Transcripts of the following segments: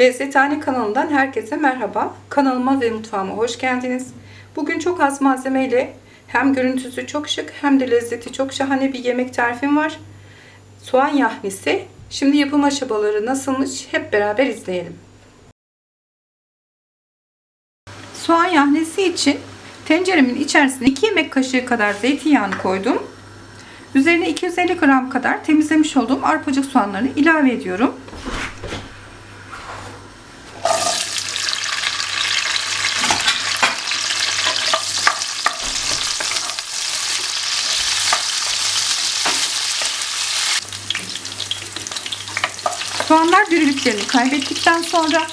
Lezzethane kanalından herkese merhaba. Kanalıma ve mutfağıma hoş geldiniz. Bugün çok az malzemeyle hem görüntüsü çok şık hem de lezzeti çok şahane bir yemek tarifim var. Soğan yahnisi. Şimdi yapım aşamaları nasılmış hep beraber izleyelim. Soğan yahnisi için tenceremin içerisine 2 yemek kaşığı kadar zeytinyağını koydum. Üzerine 250 gram kadar temizlemiş olduğum arpacık soğanlarını ilave ediyorum. Soğanlar diriliklerini kaybettikten sonra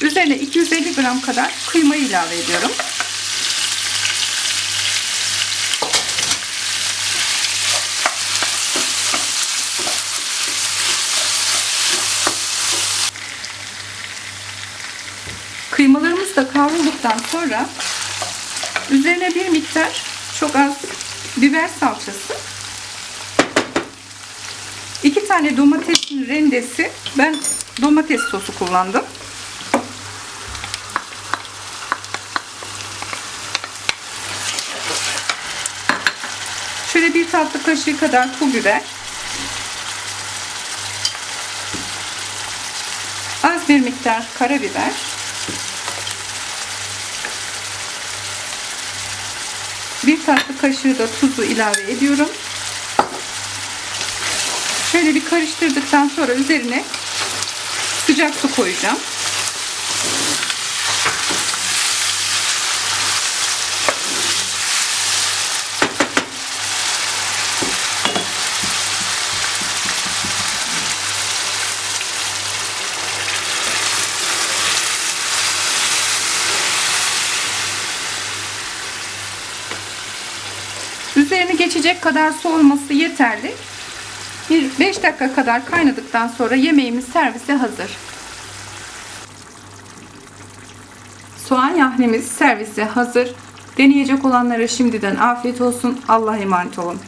üzerine 250 gram kadar kıyma ilave ediyorum. Kıymalarımız da kavrulduktan sonra üzerine bir miktar çok az biber salçası iki tane domatesin rendesi ben domates sosu kullandım. Şöyle bir tatlı kaşığı kadar pul biber. Az bir miktar karabiber. Bir tatlı kaşığı da tuzu ilave ediyorum. Şöyle bir karıştırdıktan sonra üzerine sıcak su koyacağım. Üzerini geçecek kadar soğuması yeterli. Bir 5 dakika kadar kaynadıktan sonra yemeğimiz servise hazır. Soğan yahnemiz servise hazır. Deneyecek olanlara şimdiden afiyet olsun. Allah'a emanet olun.